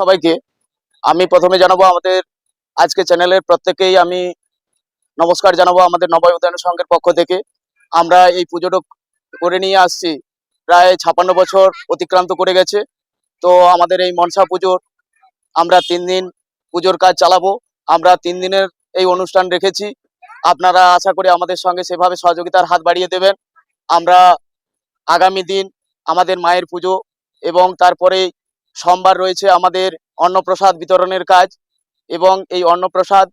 সবাইকে। আমি প্রথমে জানাব আমাদের আজকে চ্যানেলের প্রত্যেকেই আমি নমস্কার জানাব আমাদের নবয় উদয়ন সংঘের পক্ষ থেকে। আমরা এই পুজোটা করে নিয়ে আসছি। প্রায় ছাপান্ন বছর অতিক্রান্ত করে গেছে। তো আমাদের এই মনসা পুজোর আমরা তিন দিন পুজোর কাজ চালাবো। আমরা তিন দিনের এই অনুষ্ঠান রেখেছি। আপনারা আশা করি আমাদের সঙ্গে সেভাবে সহযোগিতার হাত বাড়িয়ে দেবেন। আমরা আগামী দিন আমাদের মায়ের পুজো এবং তারপরে সোমবার রয়েছে আমাদের অন্নপ্রসাদ বিতরণের কাজ এবং এই অন্নপ্রসাদ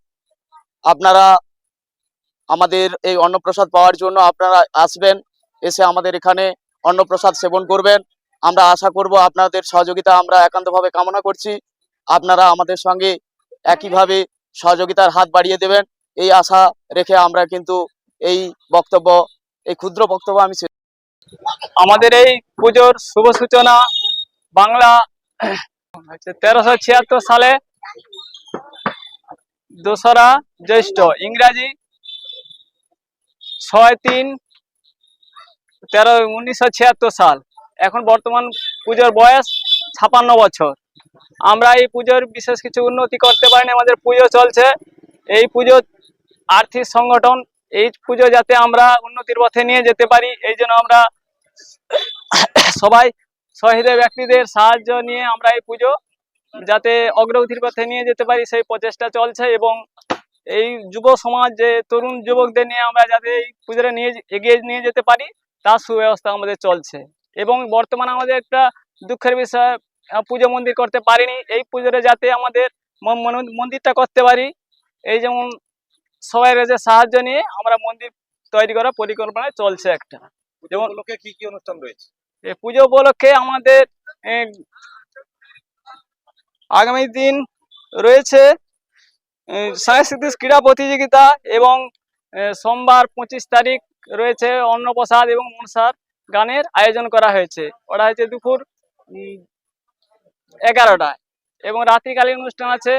আপনারা আমাদের এই অন্নপ্রসাদ পাওয়ার জন্য আপনারা আসবেন, এসে আমাদের এখানে অন্নপ্রসাদ সেবন করবেন। আমরা আশা করব আপনাদের সহযোগিতা আমরা একান্তভাবে কামনা করছি। আপনারা আমাদের সঙ্গে একইভাবে সহযোগিতার হাত বাড়িয়ে দেবেন। এই আশা রেখে আমরা কিন্তু এই বক্তব্য, এই ক্ষুদ্র বক্তব্য আমি আমাদের এই পুজোর শুভ সূচনা বাংলা তেরোশো ছিয়াত্তর সালে দোসরা জ্যৈষ্ঠ, ইংরাজি ছয় তিন তেরো উনিশশো ছিয়াত্তর সাল। এখন বর্তমান পুজোর বয়স ছাপান্ন বছর। আমরা এই পুজোর বিশেষ কিছু উন্নতি করতে পারিনি, আমাদের পুজো চলছে। এই পুজো আর্থিক সংগঠন, এই পুজো যাতে আমরা উন্নতির পথে নিয়ে যেতে পারি, এই জন্য আমরা সবাই শহীদের ব্যক্তিদের সাহায্য নিয়ে আমরা এই পুজো যাতে অগ্রগতির পথে নিয়ে যেতে পারি সেই প্রচেষ্টা চলছে এবং এই যুব সমাজ যে তরুণ যুবকদের নিয়ে আমরা যাতে এই পুজোটা নিয়ে এগিয়ে নিয়ে যেতে পারি তার সুব্যবস্থা আমাদের চলছে। এবং বর্তমানে আমাদের একটা দুঃখের বিষয় পুজো মন্দির করতে পারিনি। এই পুজোটা যাতে আমাদের মন্দিরটা করতে পারি এই যেমন সবাই যে সাহায্য নিয়ে আমরা মন্দির তৈরি করার পরিকল্পনায় চলছে একটা। যেমন লোকে কি কি অনুষ্ঠান রয়েছে? পুজো উপলক্ষে আমাদের আগামী দিন রয়েছে সাংস্কৃতিক ক্রীড়া প্রতিযোগিতা এবং সোমবার পঁচিশ তারিখ রয়েছে অন্নপ্রসাদ এবং মনসার গানের আয়োজন করা হয়েছে। ওটা হয়েছে দুপুর এগারোটায় এবং রাত্রিকালীন অনুষ্ঠান আছে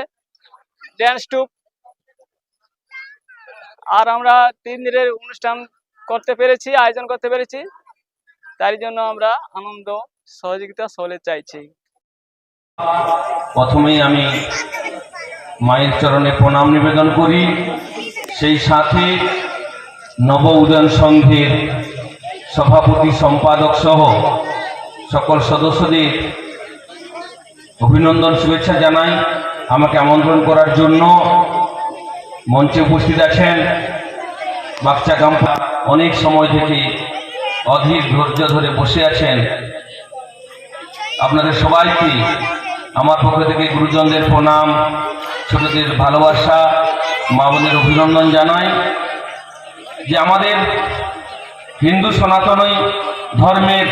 ড্যান্স টুপ আর আমরা তিন দিনের অনুষ্ঠান করতে পেরেছি, আয়োজন করতে পেরেছি। তার জন্য আমরা আনন্দ, সহযোগিতা সকলে চাইছি। প্রথমেই আমি মায়ের চরণে প্রণাম নিবেদন করি। সেই সাথে নব উদয়ন সংঘের সভাপতি, সম্পাদক সহ সকল সদস্যদের অভিনন্দন, শুভেচ্ছা জানাই। আমাকে আমন্ত্রণ করার জন্য মঞ্চে উপস্থিত আছেন বাচ্চা গাম্পা অনেক সময় থেকে অধীর ধৈর্য ধরে বসে আছেন। আপনাদের সবাইকে আমার পক্ষ থেকে গুরুজনদের প্রণাম, ছোটদের ভালোবাসা মা বোনের অভিনন্দন জানাই যে আমাদের হিন্দু সনাতনই ধর্মের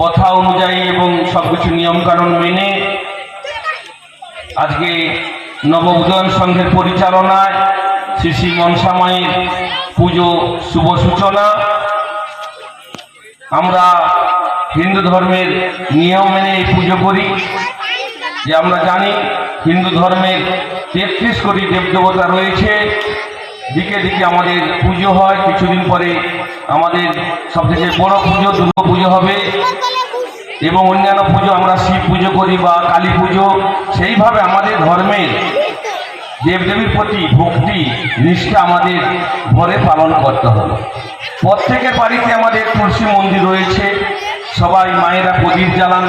কথা অনুযায়ী এবং সব কিছু নিয়মকানুন মেনে আজকে নব উদয়ন সংঘের পরিচালনায় শ্রী শ্রী মনসামায়ের পুজো শুভ সূচনা। আমরা হিন্দু ধর্মের নিয়ম মেনে পুজো করি। যে আমরা জানি হিন্দু ধর্মের তেত্রিশ কোটি দেবদেবতা রয়েছে। দিকে দিকে আমাদের পুজো হয়। কিছুদিন পরে আমাদের সবথেকে বড় পুজো, দুর্গা পুজো হবে। এবং অন্যান্য পুজো আমরা শিব পুজো করি বা কালী পুজো। সেইভাবে আমাদের ধর্মের দেবদেবীর প্রতি ভক্তি, নিষ্ঠা আমাদের ঘরে পালন করতে হবে। প্রত্যেকের বাড়িতে আমাদের তুলসী মন্দির রয়েছে। সবাই মায়েরা প্রদীপ জ্বালান,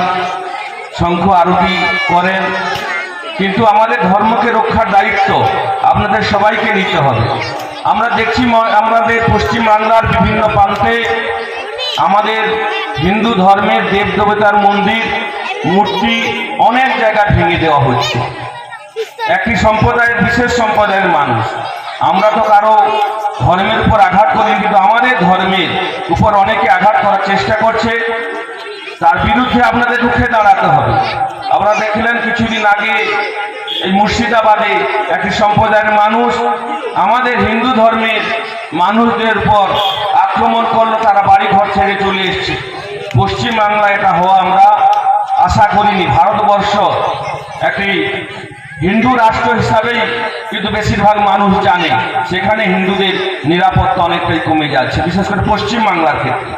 শঙ্খ আরতি করেন। কিন্তু আমাদের ধর্মকে রক্ষার দায়িত্ব আপনাদের সবাইকে নিতে হবে। আমরা দেখছি আমাদের পশ্চিমবাংলার বিভিন্ন প্রান্তে আমাদের হিন্দু ধর্মের দেব দেবতার মন্দির, মূর্তি অনেক জায়গায় ভেঙে দেওয়া হচ্ছে একই সম্প্রদায়ের বিশেষ সম্প্রদায়ের মানুষ। আমরা তো কারও ধর্মের উপর আঘাত করি, কিন্তু আমাদের ধর্মের উপর অনেকে আঘাত করার চেষ্টা করছে। তার বিরুদ্ধে আপনাদের রুখে দাঁড়াতে হবে। আপনারা দেখলেন কিছুদিন আগে এই মুর্শিদাবাদে একটি সম্প্রদায়ের মানুষ, আমাদের হিন্দু ধর্মের মানুষদের উপর আক্রমণ করল, তারা বাড়ি ঘর ছেড়ে চলে এসছে। পশ্চিমবাংলায় এটা হওয়া আমরা আশা করিনি। ভারতবর্ষ একটি হিন্দু রাষ্ট্র হিসাবেই কিন্তু বেশিরভাগ মানুষ জানে, সেখানে হিন্দুদের নিরাপত্তা অনেকটাই কমে যাচ্ছে, বিশেষ করে পশ্চিমবাংলার ক্ষেত্রে।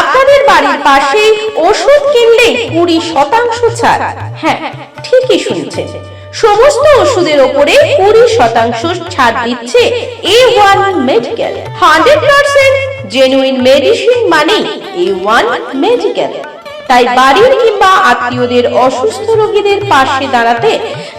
আপনাদের বাড়ির পাশেই ওষুধ কিনলে কুড়ি শতাংশ ছাড়। হ্যাঁ ঠিকই শুনছেন। সমস্ত ওষুধের ওপরে কুড়ি শতাংশ ছাড় দিচ্ছে A one medical hundred percent genuine medicine মানে এ ওয়ান মেডিকেল তাই বাড়ির কিংবা আত্মীয়দের অসুস্থ রোগীদের পাশে দাঁড়াতে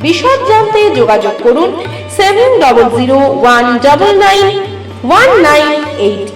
বিশদ জানতে যোগাযোগ করুন seven double zero one double nine one nine eight